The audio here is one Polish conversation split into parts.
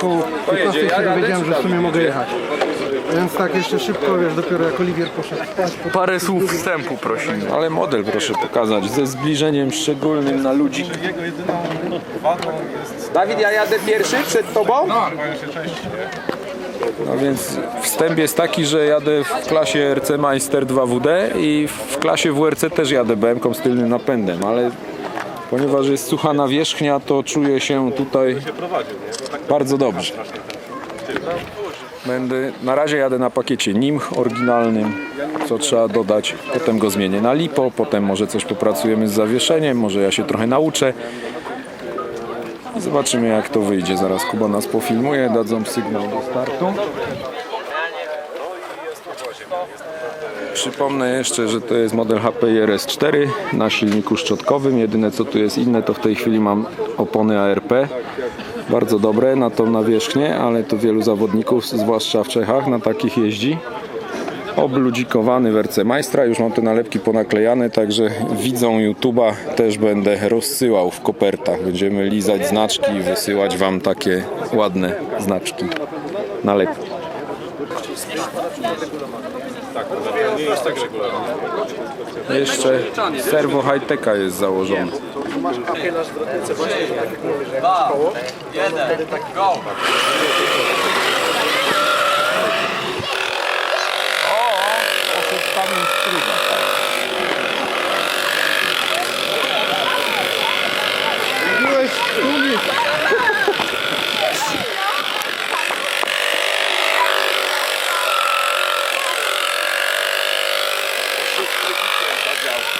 Koło 15 się dowiedziałem, że w sumie mogę jechać. Więc tak jeszcze szybko, wiesz, dopiero jak Oliwier poszedł spać, po Parę słów wstępu prosimy. Ale model proszę pokazać ze zbliżeniem szczególnym na ludzi. Dawid, ja jadę pierwszy przed tobą? No więc wstęp jest taki, że jadę w klasie RC Meister 2WD i w klasie WRC też jadę BM-ką z tylnym napędem, ale ponieważ jest sucha nawierzchnia, to czuję się tutaj bardzo dobrze. Będę, na razie jadę na pakiecie NIM oryginalnym, co trzeba dodać, potem go zmienię na LiPo, potem może coś popracujemy z zawieszeniem, może ja się trochę nauczę. Zobaczymy jak to wyjdzie. Zaraz Kuba nas pofilmuje, dadzą sygnał do startu. Przypomnę jeszcze, że to jest model HPI RS4 na silniku szczotkowym. Jedyne co tu jest inne to w tej chwili mam opony ARP. Bardzo dobre na tą nawierzchnię, ale to wielu zawodników, zwłaszcza w Czechach, na takich jeździ. Obludzikowany w RC Majstra, już mam te nalepki ponaklejane, także widzą YouTube'a też będę rozsyłał w kopertach. Będziemy lizać znaczki i wysyłać Wam takie ładne znaczki nalepki. Jeszcze serwo high-techa jest założone. Byłeś Joe.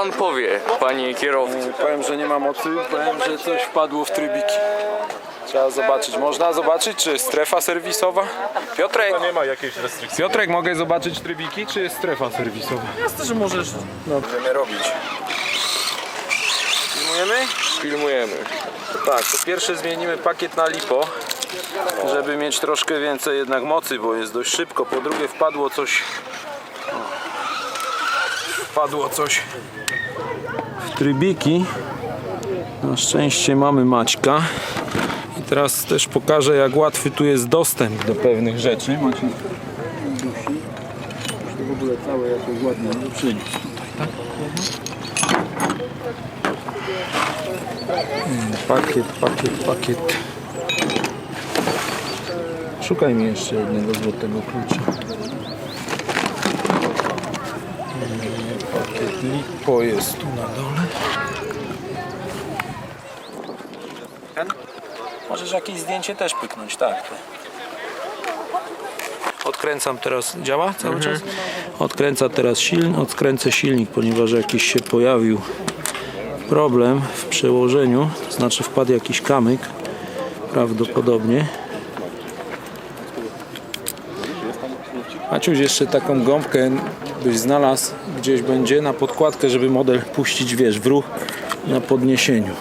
Pan powie, panie kierowco? Powiem, że nie ma mocy, powiem, że coś wpadło w trybiki. Trzeba zobaczyć. Można zobaczyć, czy jest strefa serwisowa? Piotrek, Nie ma jakiejś restrykcji. Piotrek, mogę zobaczyć trybiki, czy jest strefa serwisowa? Jasne, że możesz. No, będziemy robić. Filmujemy? Filmujemy. Tak, to pierwsze zmienimy pakiet na lipo, żeby mieć troszkę więcej jednak mocy, bo jest dość szybko. Po drugie wpadło coś wpadło coś w trybiki. Na szczęście mamy Maćka. I teraz też pokażę jak łatwy tu jest dostęp do pewnych rzeczy. Macie to w ogóle całe jakoś ładnie tutaj, tak? Pakiet, pakiet, pakiet. Szukaj mi jeszcze jednego złotego klucza. Lipo jest tu na dole. Możesz jakieś zdjęcie też pyknąć, tak. Odkręcam teraz, działa cały czas? Odkręca teraz silnik, odkręcę silnik, ponieważ jakiś się pojawił problem w przełożeniu, to znaczy wpadł jakiś kamyk prawdopodobnie. Maciuś jeszcze taką gąbkę byś znalazł gdzieś będzie na podkładkę, żeby model puścić, wiesz, w ruch na podniesieniu.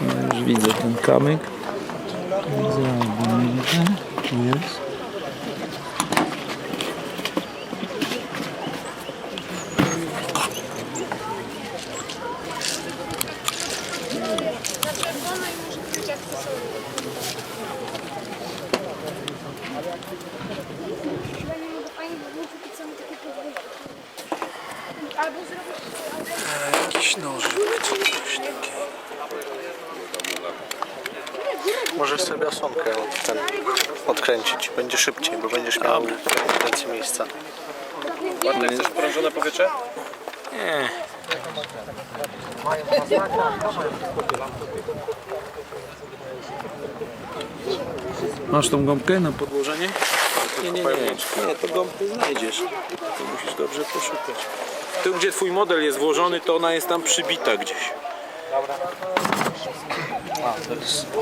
No, już widzę ten kamyk. Jakiś nożyk czy coś takiego. Możesz sobie osłonkę od, ten, odkręcić, będzie szybciej, bo będziesz miał więcej miejsca. Chcesz prążone powietrze? Masz tą gąbkę na podłożenie? Nie, nie, nie. Nie, to gąbkę znajdziesz. To musisz dobrze poszukać. Tu, gdzie twój model jest włożony, to ona jest tam przybita gdzieś.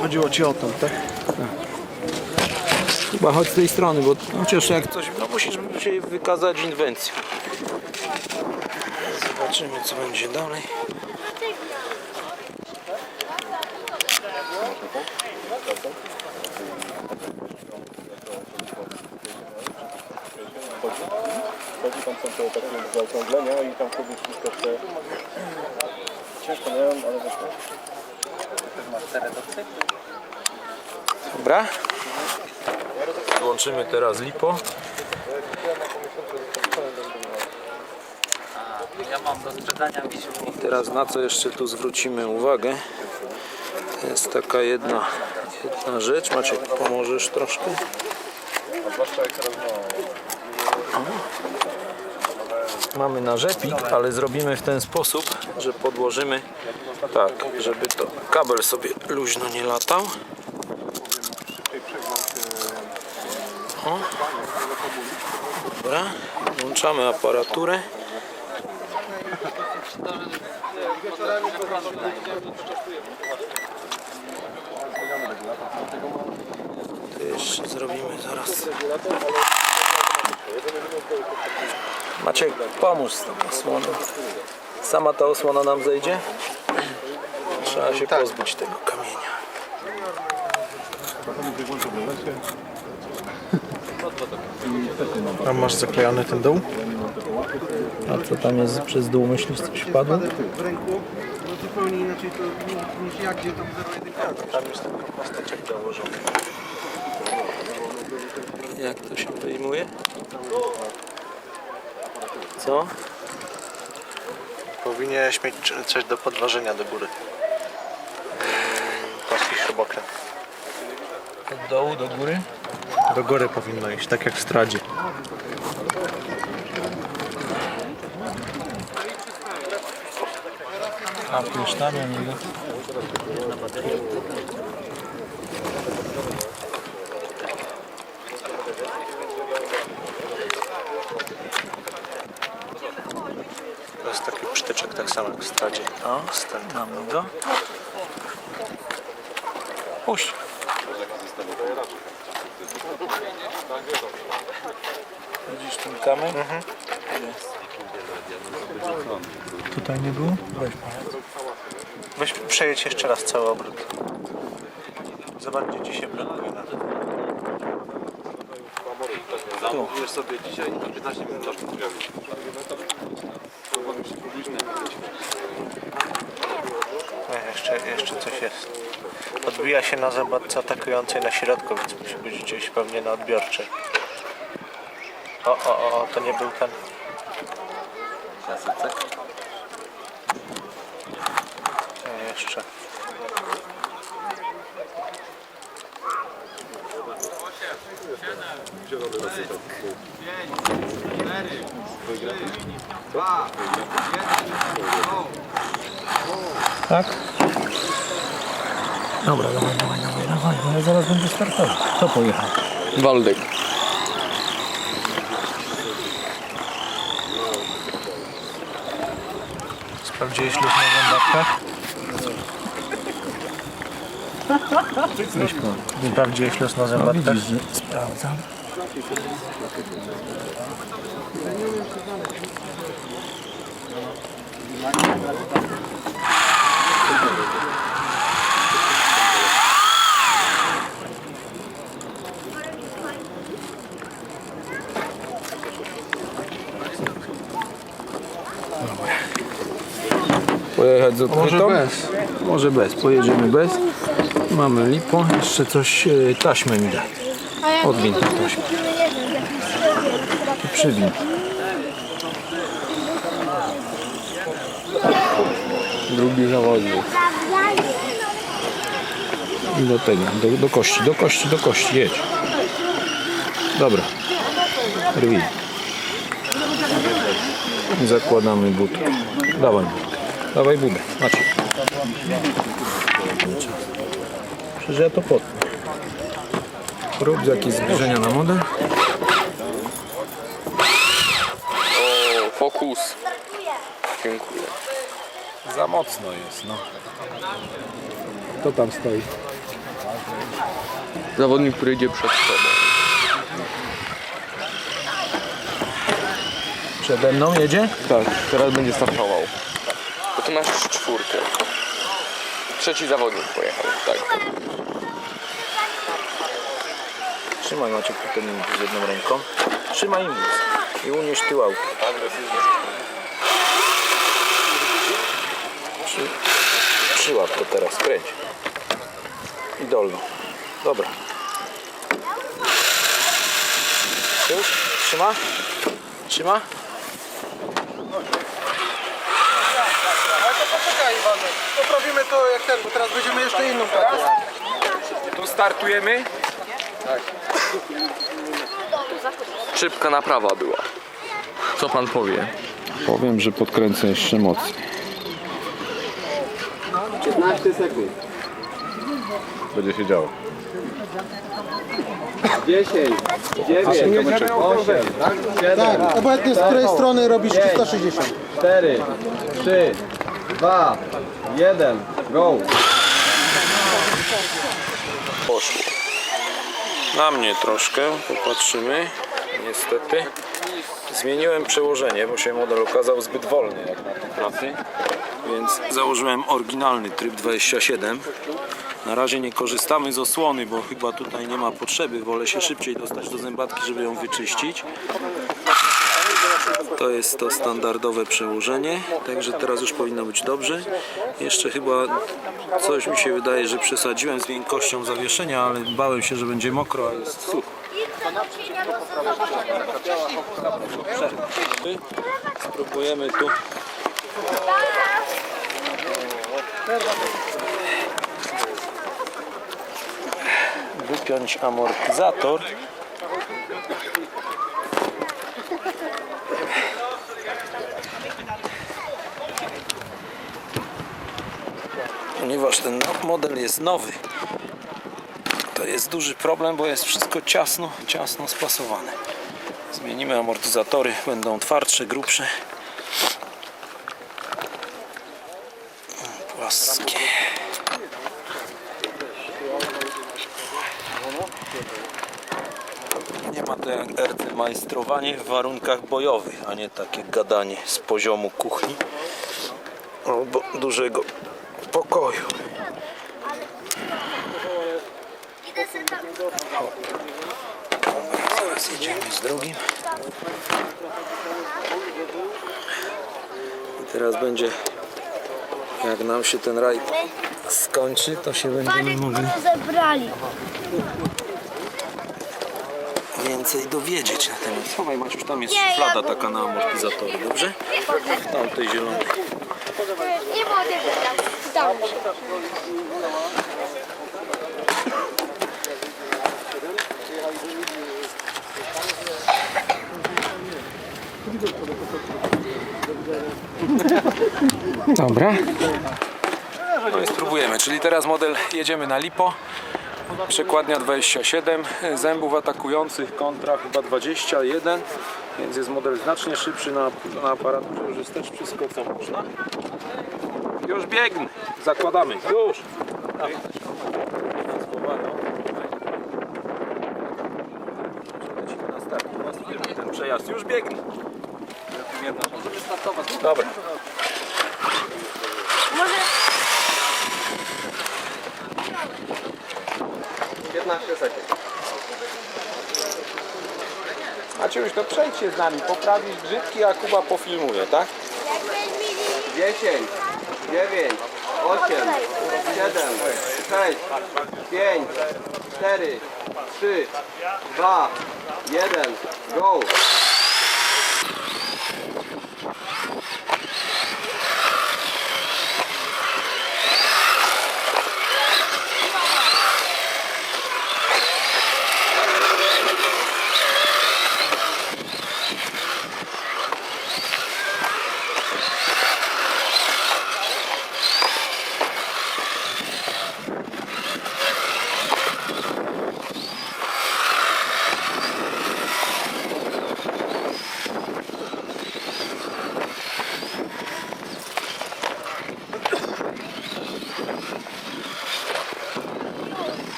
Chodziło ci o to, tak? Chyba chodź z tej strony, bo chociaż jak coś, no musisz się wykazać inwencją. Zobaczymy co będzie dalej. Chodzi tam są te takie zaokrąglenia i tam wtedy wszystko się... Ciężko miałem, ale wyszło. Dobra. Włączymy teraz lipo. I teraz na co jeszcze tu zwrócimy uwagę? To jest taka jedna, jedna rzecz. Maciek, pomożesz troszkę? Mamy narzepik, ale zrobimy w ten sposób, że podłożymy tak, żeby to kabel sobie luźno nie latał. O. Dobra, włączamy aparaturę. To jeszcze zrobimy zaraz. Maciek, pomóż z tą osłoną. Sama ta osłona nam zejdzie? Trzeba się pozbyć tego kamienia. A masz zaklejony ten dół? A co tam jest przez dół? Myślisz, coś wpadło? W ręku, zupełnie inaczej to niż ja, gdzie tam 0,1 Tam jest tylko pasteczek założony. Jak to się wyjmuje? Co? Powinieneś mieć coś do podważenia do góry. Polski śrubokręt. Od dołu do góry? Do góry powinno iść, tak jak w stradzie. A już tam ja nie To jest przytyczek, tak samo jak w stradzie. O, Stąd. mamy go. Puść. Widzisz ten kameń? Tutaj nie było? Weź. Weź przejedź jeszcze raz cały obrót. Zobacz, gdzie ci się blokuje na to. Zamówisz sobie dzisiaj na 15 minut na drzwiami. E, Jeszcze, jeszcze coś jest. Odbija się na zabawce atakującej na środku, więc musi być gdzieś pewnie na odbiorczej. O, o, o, o, to nie był ten. Nie, jeszcze. Tak? Dobra, dawaj, dawaj, dawaj, dawaj, bo ja zaraz będę startował. Kto pojechał? Waldek. Sprawdziłeś luz na zębatkach? Sprawdziłeś luz na zębatkach? Widzisz, że sprawdzam. Pojechać z odkrytą? Może bez. Może bez. Pojedziemy bez. Mamy lipo. Jeszcze coś e, taśmę mi da. Odwin tę taśmę. I Przywin. Drugi zawodnik. I do tego. Do, do kości, do kości, do kości. Jedź. Dobra. Rwij. I zakładamy budkę. Dawaj. Dawaj budę. Macie. Przecież ja to potnę. Rób jakieś zbliżenia na model. O, fokus. Dziękuję. Za mocno jest, no. Kto tam stoi? Zawodnik, który idzie przed tobą. Przede mną jedzie? Tak, teraz będzie startował. Masz czwórkę. Trzeci zawodnik pojechał, tak. Trzymaj Maciek ten impuls jedną ręką. Trzymaj impuls i unieś tył auta. Przy, przyłap to teraz, kręć. I dolno. Dobra. Trzyma? Trzyma? To jak ten, bo teraz będziemy jeszcze inną pracę. Tu startujemy. Szybka naprawa była. Co pan powie? Powiem, że podkręcę jeszcze mocniej. 15 sekund. Będzie się działo. 10, 9, 8, 7, Tak, obojętnie z której strony robisz 360. 4, 3, 2, 1, go! Poszło. Na mnie troszkę, popatrzymy. Niestety. Zmieniłem przełożenie, bo się model okazał zbyt wolny jak na pracy. Więc założyłem oryginalny tryb 27. Na razie nie korzystamy z osłony, bo chyba tutaj nie ma potrzeby. Wolę się szybciej dostać do zębatki, żeby ją wyczyścić. To jest to standardowe przełożenie, także teraz już powinno być dobrze. Jeszcze chyba coś mi się wydaje, że przesadziłem z miękkością zawieszenia, ale bałem się, że będzie mokro, a jest sucho. Spróbujemy tu. Wypiąć amortyzator. Ponieważ ten model jest nowy, to jest duży problem, bo jest wszystko ciasno, ciasno spasowane. Zmienimy amortyzatory, będą twardsze, grubsze. Płaskie. Nie ma to RC majstrowanie w warunkach bojowych, a nie takie gadanie z poziomu kuchni albo dużego pokoju. Zaraz jedziemy z drugim. I teraz będzie, jak nam się ten rajd skończy, to się będziemy mogli zebrali. więcej dowiedzieć na temat. Schowaj Maciuś, tam jest szuflada taka na amortyzatory, dobrze? Tam tej zielonej. Nie było tego tam. Tam. Dobra. No i spróbujemy, czyli teraz model jedziemy na lipo. Przekładnia 27, zębów atakujących kontra chyba 21, więc jest model znacznie szybszy na, na aparaturze, już jest też wszystko co można. Już biegnę, zakładamy, już. Dawaj. Ten przejazd, już biegnę. Dobra. Może 15 sekund. Maciuś, to przejdź się z nami, poprawisz grzybki, a Kuba pofilmuje, tak? 10, dziewięć, osiem, siedem, sześć, pięć, cztery, trzy, dwa, jeden, go!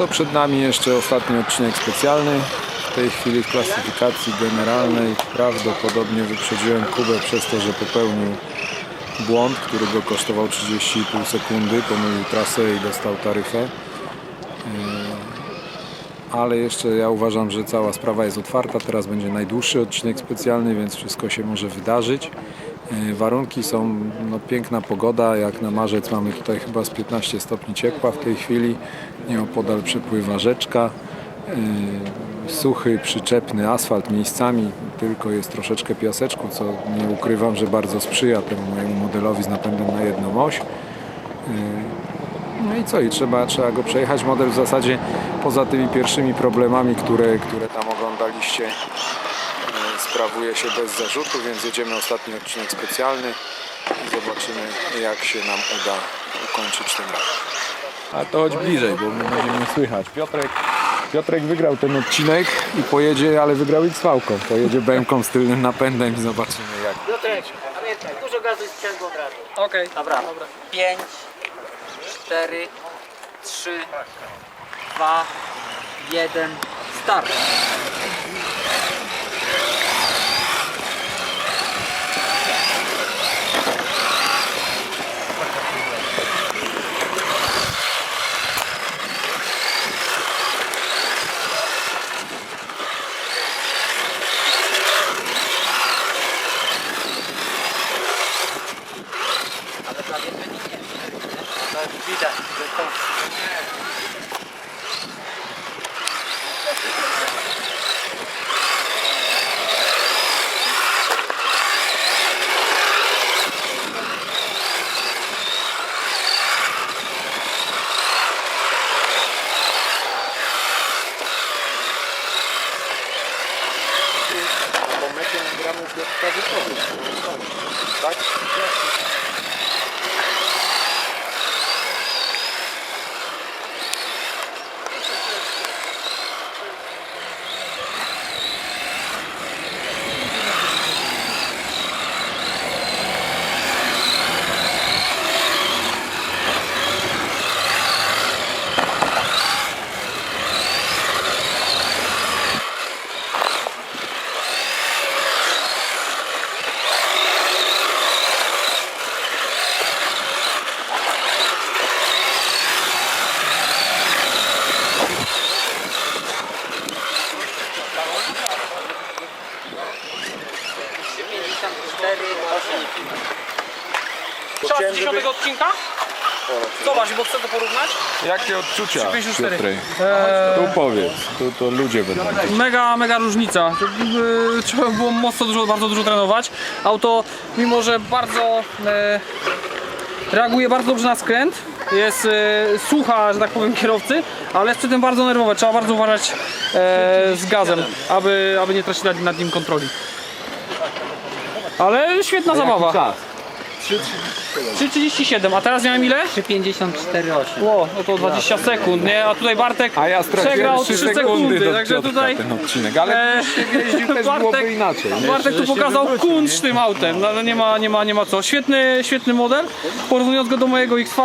To przed nami jeszcze ostatni odcinek specjalny. W tej chwili w klasyfikacji generalnej prawdopodobnie wyprzedziłem Kubę przez to, że popełnił błąd, który go kosztował 30,5 sekundy, pomylił trasę i dostał taryfę. Yy, Ale jeszcze ja uważam, że cała sprawa jest otwarta. Teraz będzie najdłuższy odcinek specjalny, więc wszystko się może wydarzyć. Yy, Warunki są no, piękna pogoda, jak na marzec mamy tutaj chyba z 15 stopni ciepła w tej chwili. Nieopodal przepływa rzeczka. Yy, Suchy, przyczepny asfalt miejscami, tylko jest troszeczkę piaseczku, co nie ukrywam, że bardzo sprzyja temu mojemu modelowi z napędem na jedną oś. Yy, No i co? I trzeba, trzeba go przejechać. Model w zasadzie poza tymi pierwszymi problemami, które, które tam oglądaliście, sprawuje się bez zarzutu, więc jedziemy ostatni odcinek specjalny i zobaczymy jak się nam uda ukończyć ten rok. A to chodź bliżej, bo my będziemy słychać. Piotrek, Piotrek wygrał ten odcinek i pojedzie, ale wygrał X-Fałką. Pojedzie bęką z tylnym napędem i zobaczymy jak. Piotrek, pamiętaj, dużo gazu i sprzęgło od razu. Okej. Dobra. 5, 4, 3, 2, 1, start. Odcinka? Zobacz, bo chcę to porównać. Jakie odczucia, 54. Piotrek? Tu powiedz, tu to ludzie będą. Mega, mega różnica. Yy, Trzeba było mocno dużo, bardzo dużo trenować. Auto, mimo że bardzo e, reaguje bardzo dobrze na skręt, jest e, słucha, że tak powiem, kierowcy, ale jest przy tym bardzo nerwowe. Trzeba bardzo uważać e, z gazem, aby, aby nie tracić nad, nad nim kontroli. Ale świetna zabawa. czas? 3,37, a teraz miałem ile? 3,54,8. Ło, no to 20 sekund, nie? A tutaj Bartek A ja straciłem przegrał 3 3 sekundy, sekundy, do także tutaj ten odcinek, ale e, jeździł też byłoby inaczej. nie? Bartek tu pokazał kunszt tym autem, no, ale nie ma, nie ma, nie ma co. Świetny, świetny model, porównując go do mojego XV,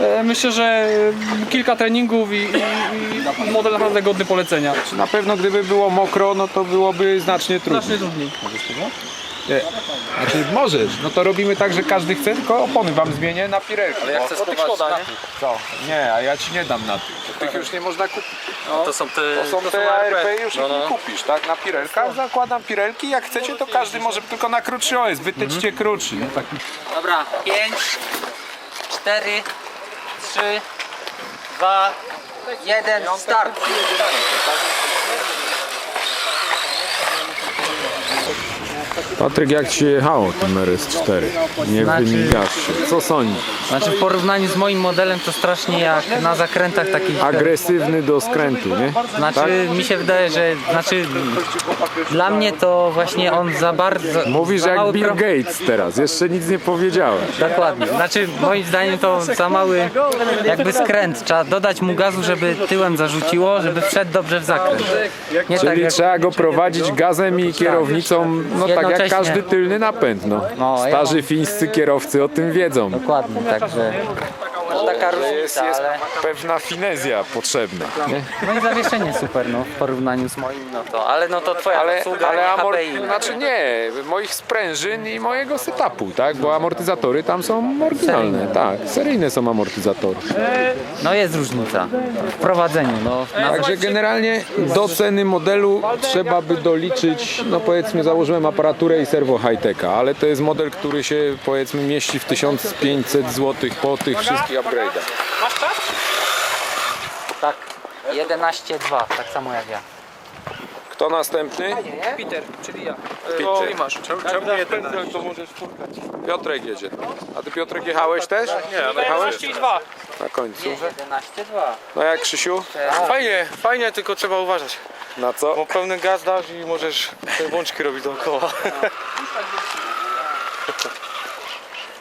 e, myślę, że e, kilka treningów i, i, i model naprawdę godny polecenia. Na pewno gdyby było mokro, no to byłoby znacznie trudniej. Znacznie trudniej. Nie. Znaczy możesz, no to robimy tak, że każdy chce, tylko opony wam zmienię na pirelki. Ale ja chcę spróbować na tych. Co? Nie, a ja ci nie dam na tych. Tych już nie można kupić. To są te, To są te ARP już ich nie kupisz, tak? Na pirelkach zakładam pirelki, jak chcecie to każdy może tylko na krótszy OS, wytyczcie krótszy. No, taki Dobra, 5, 4, 3, 2, 1, start. Patryk, jak ci jechało tym RS4? Nie Znaczy- wymigasz się. Co sądzisz? Znaczy w porównaniu z moim modelem to strasznie jak na zakrętach takich... Agresywny do skrętu, nie? Znaczy mi się wydaje, że znaczy dla mnie to właśnie on za bardzo... Mówisz za jak mały Bill pro- Gates teraz, jeszcze nic nie powiedziałem. Dokładnie. Znaczy moim zdaniem to za mały jakby skręt. Trzeba dodać mu gazu, żeby tyłem zarzuciło, żeby wszedł dobrze w zakręt. Nie tak Czyli jak... trzeba go prowadzić gazem i kierownicą, no tak jak Każdy tylny napęd, no. No, ja Starzy fińscy kierowcy o tym wiedzą. Dokładnie, także... Taka Jest, różnica, jest ale... pewna finezja potrzebna. Nie? No i zawieszenie super, no, w porównaniu z moim, no to, ale no to twoja Ale, zasługa, ale nie amor... HPI. znaczy nie, moich sprężyn i mojego setupu, tak? Bo amortyzatory tam są oryginalne, tak. Seryjne są amortyzatory. No jest różnica w prowadzeniu, no. Na... Także generalnie do ceny modelu trzeba by doliczyć, no powiedzmy założyłem aparaturę i serwo high-techa, ale to jest model, który się powiedzmy mieści w 1500 zł po tych wszystkich upgrade'ach. Tak, 11,2, tak samo jak ja. Kto następny? Peter, czyli ja. Peter. I masz. Czemu nie ten, to możesz Piotrek jedzie. A ty Piotrek jechałeś też? Nie, jechałeś 11,2. na końcu. 11,2. No jak Krzysiu? Fajnie, fajnie, tylko trzeba uważać. Na co? Bo pełny gaz dasz i możesz te bączki robić dookoła.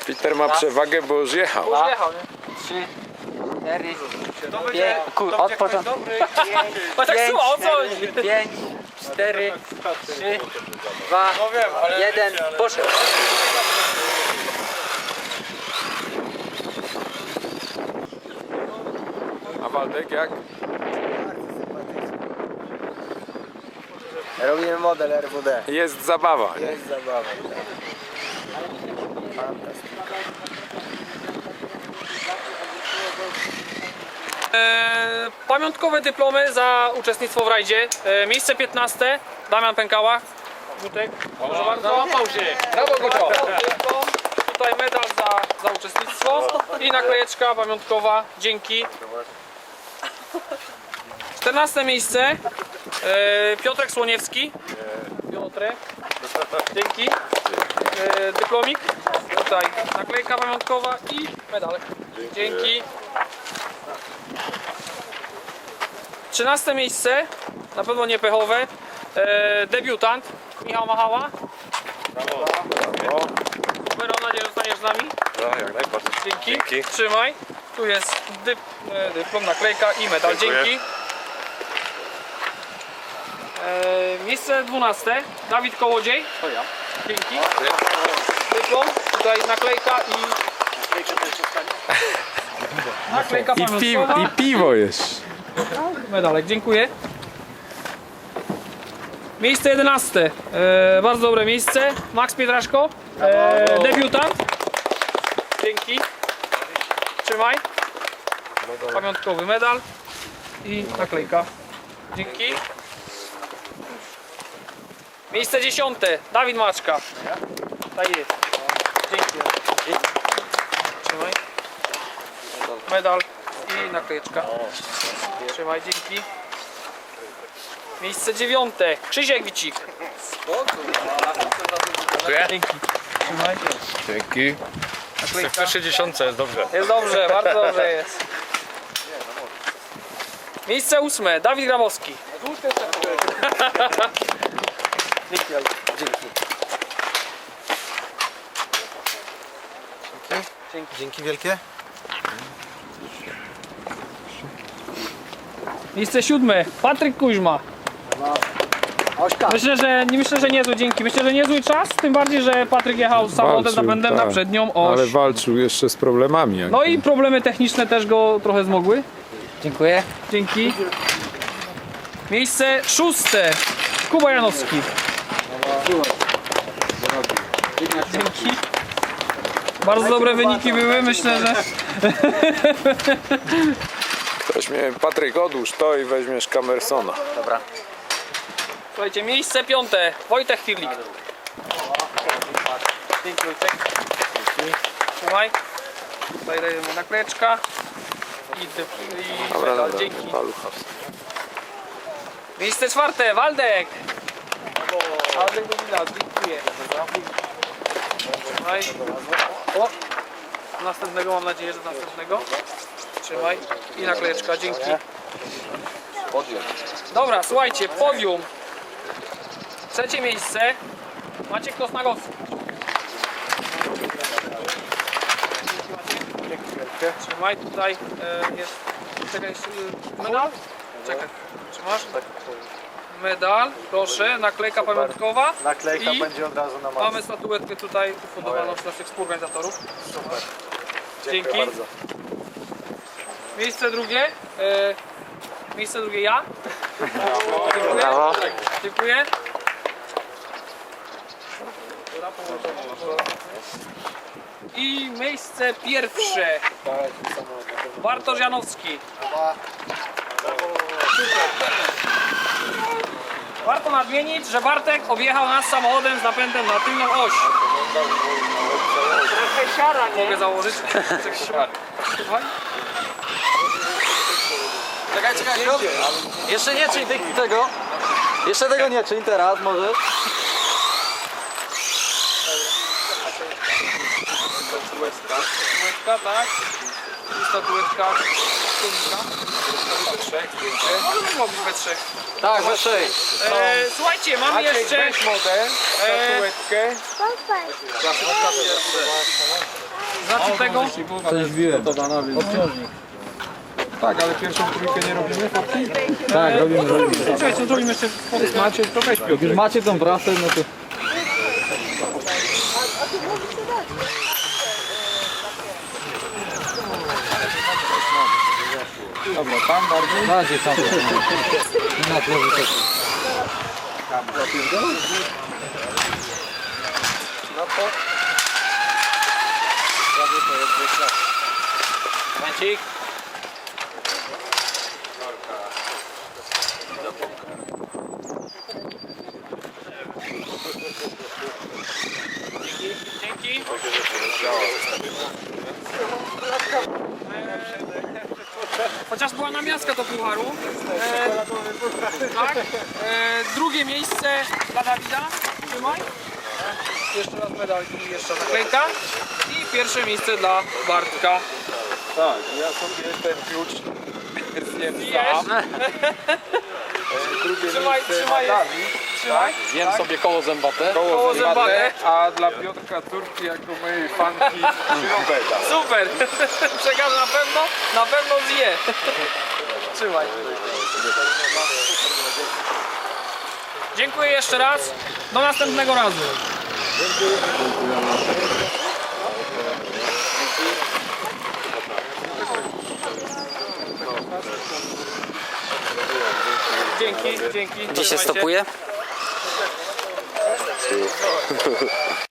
Peter ma przewagę, bo już jechał. Jechał, nie? 3, 4, 5, kur, od początku. A tak 5, słuchał, o co chodzi? 5, 4, 3, 2, 1, poszedł. A Waldek jak? Robimy model RWD. Jest zabawa. nie? Jest zabawa. E, pamiątkowe dyplomy za uczestnictwo w rajdzie. E, miejsce 15. Damian Pękała. Gutek. Proszę bardzo. Załapał się. Brawo Gutek. Tutaj medal za, za uczestnictwo i naklejeczka pamiątkowa. Dzięki. 14 miejsce. E, Piotrek Słoniewski. Piotrek. Dzięki. E, dyplomik. Tutaj naklejka pamiątkowa i medal. Dzięki. 13 miejsce, na pewno nie pechowe. E, debiutant Michał Machała. Brawo. Brawo. Mam nadzieję, że zostaniesz z nami. jak najbardziej. Dzięki. Trzymaj. Tu jest dyp, e, dyplom, naklejka i medal. Dzięki. E, miejsce 12. Dawid Kołodziej. To ja. Dzięki. Dyplom, tutaj naklejka i... Naklejka I, pi pamiątkowa. I piwo jest. Medalek, dziękuję. Miejsce 11. E, bardzo dobre miejsce. Max Pietraszko. E, debiutant. Dzięki. Trzymaj. Pamiątkowy medal i naklejka. Dzięki. Miejsce 10. Dawid Maczka. Tak jest. Dzięki. Trzymaj. Medal i naklejeczka. Trzymaj, dzięki. Miejsce dziewiąte. Krzysiek Wicik. Dzięki. Trzymaj. Dzięki. W pierwszej dziesiątce jest dobrze. Jest dobrze, bardzo dobrze jest. Miejsce ósme. Dawid Grabowski. Dzięki. Olu. Dzięki. Dzięki wielkie. Miejsce siódme. Patryk Kuźma. Myślę, że nie myślę, że niezły dzięki. Myślę, że niezły czas, tym bardziej, że Patryk jechał z samochodem Walczył, napędem na tak. przednią oś. Ale walczył jeszcze z problemami. Jak No i problemy techniczne też go trochę zmogły. Dziękuję. Dzięki. Miejsce szóste. Kuba Janowski. dzięki. Bardzo dobre wyniki były, myślę, że Ktoś mnie, Patryk, odłóż to i weźmiesz Kamersona. Słuchajcie, miejsce piąte. Wojtek Firlik. Dzięki Wojtek. Trzymaj. Tutaj dajemy naklejeczka. I, dy- i medal. Dzięki. Palucha. Miejsce czwarte, Waldek. Waldek Domina, dziękuję. Trzymaj. O! Następnego mam nadzieję, że następnego. Trzymaj. I naklejeczka, dzięki. Dobra, słuchajcie, podium. Trzecie miejsce. Maciek Kosnagowski. Trzymaj, tutaj e, jest. Czekaj, e, medal? Czekaj, trzymasz? Medal, proszę, naklejka pamiątkowa. Naklejka I będzie od razu na. Mamy statuetkę tutaj ufundowaną przez naszych współorganizatorów. Super. Dzięki. Miejsce drugie. E, miejsce drugie ja. Dziękuję. Dziękuję. I miejsce pierwsze. Bartosz Janowski. Warto nadmienić, że Bartek objechał nas samochodem z napędem na tylną oś. Trochę siara, nie? Mogę założyć? Czekaj. Czekaj, Jeszcze nie czyń tego. Jeszcze tego nie czyń teraz, możesz. Statuetka, tak? Statuetka Tunika. We trzech, zdjęcie. We trzech. Tak, we trzej. E, słuchajcie, mamy jeszcze... model, statuetkę. Znaczy tego... Tak, ale pierwszą trójkę nie robimy fotki? Czekaj, co zrobimy jeszcze? Macie, to weź Piotr. Już macie tą prasę, no to... Tam bardziej. Bardziej tam. Na tle Momencik. Dzięki. Dzięki. Chociaż była namiastka do pucharu. E, tak. E, drugie miejsce dla Dawida. Trzymaj. Jeszcze raz medal i jeszcze naklejka. I pierwsze miejsce dla Bartka. Tak, ja sobie ten klucz zjem sam. Drugie Trzymaj, miejsce trzymaj. ma Dawid, Trzymaj. Zjem sobie koło zębate. Koło koło zębate. zębate, a dla Piotrka Turki jako mojej fanki. Super! Przekażę na pewno, na pewno zje. Trzymaj. Dziękuję jeszcze raz. Do następnego razu. Dzięki, dzięki. Gdzie się stopuje? フフフ。